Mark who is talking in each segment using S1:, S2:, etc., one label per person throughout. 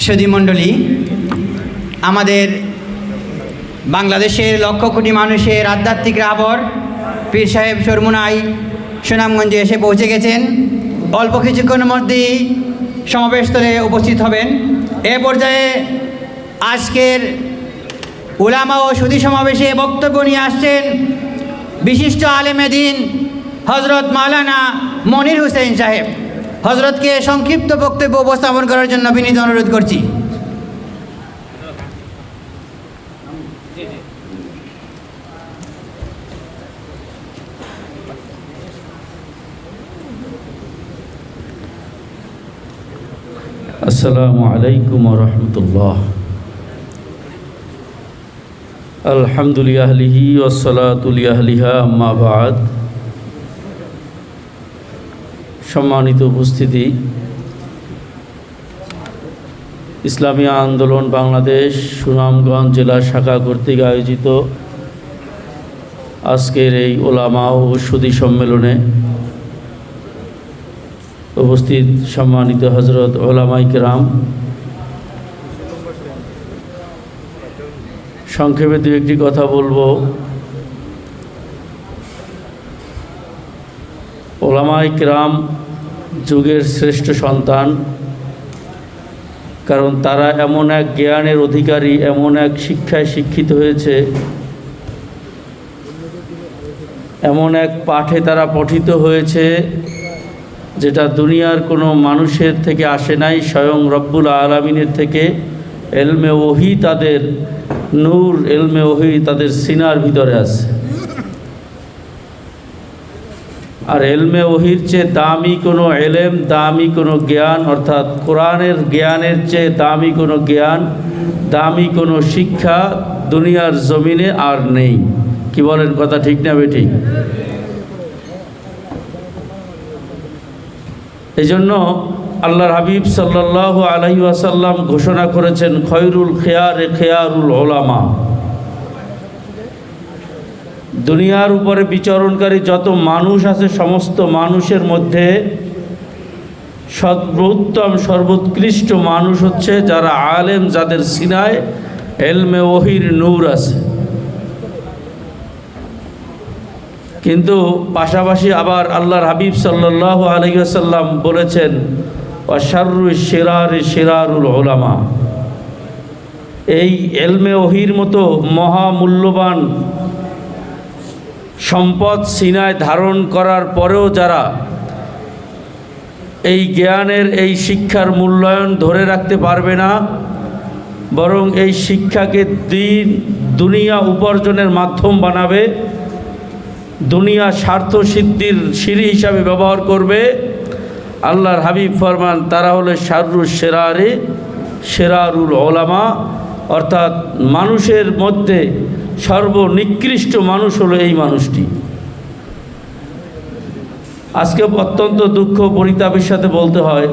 S1: সুধীমণ্ডলী আমাদের বাংলাদেশের লক্ষ কোটি মানুষের আধ্যাত্মিক রাবর, পীর সাহেব শর্মুনাই সুনামগঞ্জে এসে পৌঁছে গেছেন। অল্প কিছুক্ষণের মধ্যেই সমাবেশস্থলে উপস্থিত হবেন। এ পর্যায়ে আজকের উলামা ও সুধী সমাবেশে বক্তব্য নিয়ে আসছেন বিশিষ্ট আলেমে দিন হজরত মাওলানা মনির হুসেন সাহেব। হজরতকে সংক্ষিপ্ত বক্তব্য উপস্থাপন করার জন্য বিনীত অনুরোধ করছি।
S2: আসসালামু আলাইকুম রহমতুল্লাহ। আলহামদুলিয়াহলিহি ওসলাতুলিয়াহলিহা আম্মাবাদ সম্মানিত উপস্থিতি। ইসলামী আন্দোলন বাংলাদেশ, সুনামগঞ্জ জেলা শাখা কর্তৃক আয়োজিত আজকের এই ওলামা ও সুদী সম্মেলনে উপস্থিত সম্মানিত হজরত ওলামাই কেরাম সংক্ষেপে দু একটি কথা বলব। ওলামাই কেরাম যুগের শ্রেষ্ঠ সন্তান, কারণ তারা এমন এক জ্ঞানের অধিকারী, এমন এক শিক্ষায় শিক্ষিত হয়েছে, এমন এক পাঠে তারা পঠিত হয়েছে, যেটা দুনিয়ার কোনো মানুষের থেকে আসে নাই, স্বয়ং রব্বুল আলমিনের থেকে। এলমে ওহি তাদের নূর, এলমে ওহি তাদের সিনার ভিতরে আছে। আর এলমে ওহির চেয়ে দামি কোনো এলেম, দামি কোনো জ্ঞান, অর্থাৎ কোরআনের জ্ঞানের চেয়ে দামি কোনো জ্ঞান, দামি কোনো শিক্ষা দুনিয়ার জমিনে আর নেই। কি বলেন কথা ঠিক না বেটি এই জন্য আল্লাহর হাবিব সাল্লাহ আলহি আসাল্লাম ঘোষণা করেছেন, খয়রুল খেয়ার খেয়ারুল ওলামা। দুনিয়ার উপরে বিচরণকারী যত মানুষ আছে, সমস্ত মানুষের মধ্যে সর্বোত্তম, সর্বোৎকৃষ্ট মানুষ হচ্ছে যারা আলেম, যাদের সিনায় এলমে ওহির নূর আছে। কিন্তু পাশাপাশি আবার আল্লাহর হাবিব সাল্লাহ আলহিসাল্লাম বলেছেন অশারু শিরার শিরারুল ওলামা এই এলমে ওহির মতো মহামূল্যবান সম্পদ সিনায় ধারণ করার পরেও যারা এই জ্ঞানের, এই শিক্ষার মূল্যায়ন ধরে রাখতে পারবে না, বরং এই শিক্ষাকে দিন, দুনিয়া উপার্জনের মাধ্যম বানাবে, দুনিয়া স্বার্থ সিদ্ধির সিঁড়ি হিসাবে ব্যবহার করবে, আল্লাহর হাবিব ফরমান, তারা হলো শারুর সেরারে সেরারুল ওলামা, অর্থাৎ মানুষের মধ্যে সর্বনিকৃষ্ট মানুষ হলো এই মানুষটি। আজকে অত্যন্ত দুঃখ পরিতাপের সাথে বলতে হয়,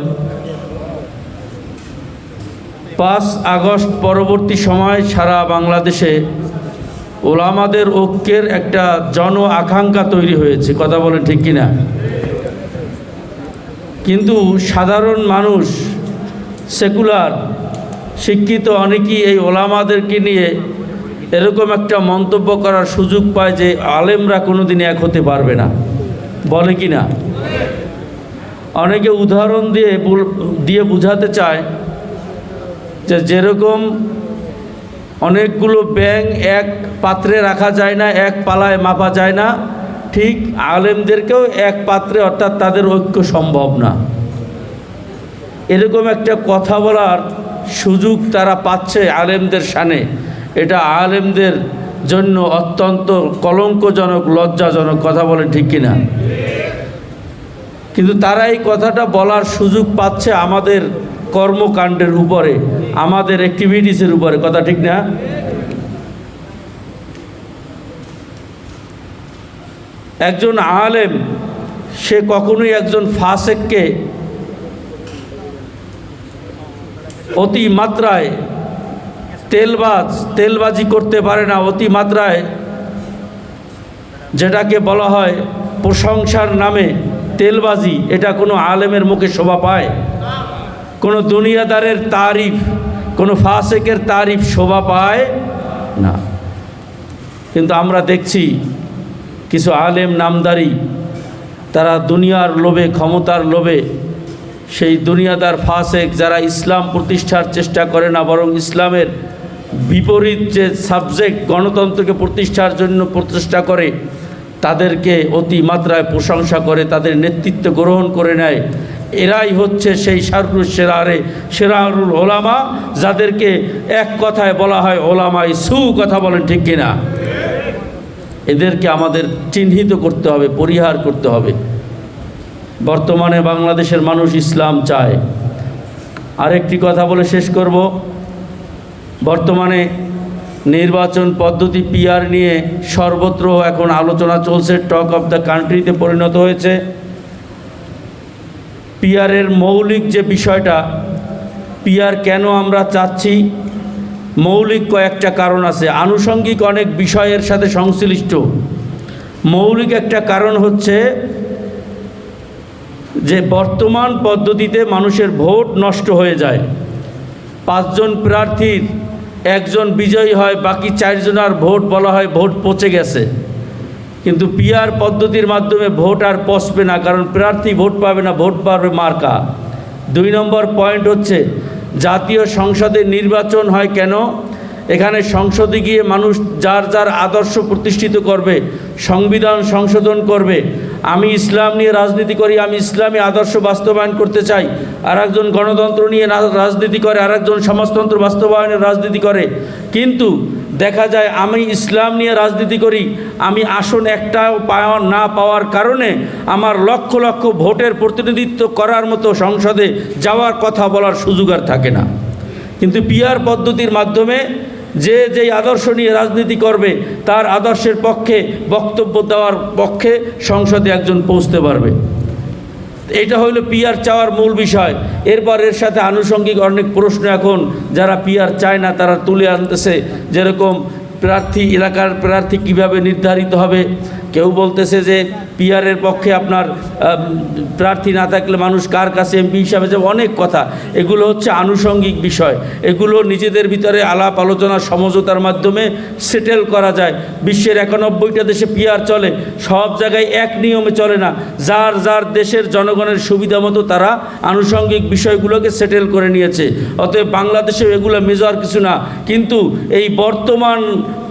S2: পাঁচ আগস্ট পরবর্তী সময় সারা বাংলাদেশে ওলামাদের ঐক্যের একটা জন আকাঙ্ক্ষা তৈরি হয়েছে। কথা বলেন ঠিক কিনা? কিন্তু সাধারণ মানুষ, সেকুলার, শিক্ষিত অনেকেই এই ওলামাদেরকে নিয়ে এরকম একটা মন্তব্য করার সুযোগ পায় যে আলেমরা কোনো দিন এক হতে পারবে না। বলে কি না? অনেকে উদাহরণ দিয়ে দিয়ে বুঝাতে চায় যে যেরকম অনেকগুলো ব্যাং এক পাত্রে রাখা যায় না, এক পালায় মাপা যায় না, ঠিক আলেমদেরকেও এক পাত্রে অর্থাৎ তাদের ঐক্য সম্ভব না। এরকম একটা কথা বলার সুযোগ তারা পাচ্ছে আলেমদের সানে এটা আলেমদের জন্য অত্যন্ত কলঙ্কজনক, লজ্জাজনক কথা বলে ঠিক কিনা? কিন্তু তারা এই কথাটা বলার সুযোগ পাচ্ছে আমাদের কর্মকাণ্ডের উপরে, আমাদের অ্যাক্টিভিটিসের উপরে। কথা ঠিক না? একজন আলেম, সে কখনোই একজন ফাসেককে অতি মাত্রায় তেলবাজ, তেলবাজি করতে পারে না অতি মাত্রায়, যেটাকে বলা হয় প্রশংসার নামে তেলবাজি। এটা কোনো আলেমের মুখে শোভা পায়। কোনো দুনিয়াদারের তারিফ, কোনো ফাসেকের তারিফ শোভা পায় না। কিন্তু আমরা দেখছি কিছু আলেম নামদারি, তারা দুনিয়ার লোভে, ক্ষমতার লোভে, সেই দুনিয়াদার ফাসেক যারা ইসলাম প্রতিষ্ঠার চেষ্টা করে না, বরং ইসলামের বিপরীত যে সাবজেক্ট গণতন্ত্রকে প্রতিষ্ঠার জন্য প্রচেষ্টা করে, তাদেরকে অতি মাত্রায় প্রশংসা করে, তাদের নেতৃত্ব গ্রহণ করে নেয়, এরাই হচ্ছে সেই শারুর সেরারে সেরারুল ওলামা, যাদেরকে এক কথায় বলা হয় ওলামাই সু, কথা বলেন ঠিক কিনা? এদেরকে আমাদের চিহ্নিত করতে হবে, পরিহার করতে হবে। বর্তমানে বাংলাদেশের মানুষ ইসলাম চায়। আরেকটি কথা বলে শেষ করব। বর্তমানে নির্বাচন পদ্ধতি পিআর নিয়ে সর্বত্র এখন আলোচনা চলছে টক অফ দ্য কান্ট্রিতে পরিণত হয়েছে। পিআরের মৌলিক যে বিষয়টা পিআর কেন আমরা চাচ্ছি? মৌলিক কয়েকটা কারণ আছে। আনুষঙ্গিক অনেক বিষয়ের সাথে সংশ্লিষ্ট। মৌলিক একটা কারণ হচ্ছে যে বর্তমান পদ্ধতিতে মানুষের ভোট নষ্ট হয়ে যায়। পাঁচজন প্রার্থীর একজন বিজয়ী হয়, বাকি চারজনার ভোট বলা হয় ভোট পচে গেছে। কিন্তু পিআর পদ্ধতির মাধ্যমে ভোট আর পচবে না, কারণ প্রার্থী ভোট পাবে না, ভোট পাবে মার্কা। দুই নম্বর পয়েন্ট হচ্ছে, জাতীয় সংসদে নির্বাচন হয় কেন? এখানে সংসদে গিয়ে মানুষ যার যার আদর্শ প্রতিষ্ঠিত করবে, সংবিধান সংশোধন করবে আমি ইসলাম নিয়ে রাজনীতি করি, আমি ইসলামী আদর্শ বাস্তবায়ন করতে চাই। আর একজন গণতন্ত্র নিয়ে রাজনীতি করে আর একজন সমাজতন্ত্র বাস্তবায়নের রাজনীতি করে। কিন্তু দেখা যায় আমি ইসলাম নিয়ে রাজনীতি করি, আমি আসন একটাও পাওয়া না পাওয়ার কারণে আমার লক্ষ লক্ষ ভোটের প্রতিনিধিত্ব করার মতো সংসদে যাওয়ার কথা বলার সুযোগ আর থাকে না। কিন্তু পিআর পদ্ধতির মাধ্যমে যে যেই আদর্শ নিয়ে রাজনীতি করবে, তার আদর্শের পক্ষে বক্তব্য দেওয়ার পক্ষে সংসদে একজন পৌঁছতে পারবে। এটা হইল পিয়ার চাওয়ার মূল বিষয়। এরপর এর সাথে আনুষঙ্গিক অনেক প্রশ্ন এখন, যারা পিয়ার চায় না, তারা তুলে আনতেছে। যেরকম প্রার্থী, এলাকার প্রার্থী কীভাবে নির্ধারিত হবে কেউ বলতেছে যে পিআরের পক্ষে আপনার প্রার্থী না থাকলে মানুষ কার কাছে এমপি হিসাবে যাবে? অনেক কথা। এগুলো হচ্ছে আনুষঙ্গিক বিষয়। এগুলো নিজেদের ভিতরে আলাপ, আলোচনা, সমঝোতার মাধ্যমে সেটেল করা যায়। বিশ্বের একানব্বইটা দেশে পিআর চলে। সব জায়গায় এক নিয়মে চলে না। যার যার দেশের জনগণের সুবিধা মতো তারা আনুষঙ্গিক বিষয়গুলোকে সেটেল করে নিয়েছে। অতএব বাংলাদেশেও এগুলো মেজর কিছু না। কিন্তু এই বর্তমান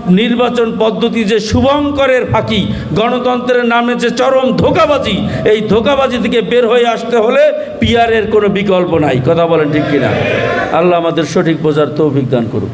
S2: নির্বাচন পদ্ধতি যে শুভঙ্করের ফাঁকি, গণতন্ত্রের নামে যে চরম ধোকাবাজি, এই ধোকাবাজি থেকে বের হয়ে আসতে হলে পিয়ারের কোনো বিকল্প নাই। কথা বলেন ঠিক কিনা? আল্লাহ আমাদের সঠিক বোঝার তৌফিক দান করুক।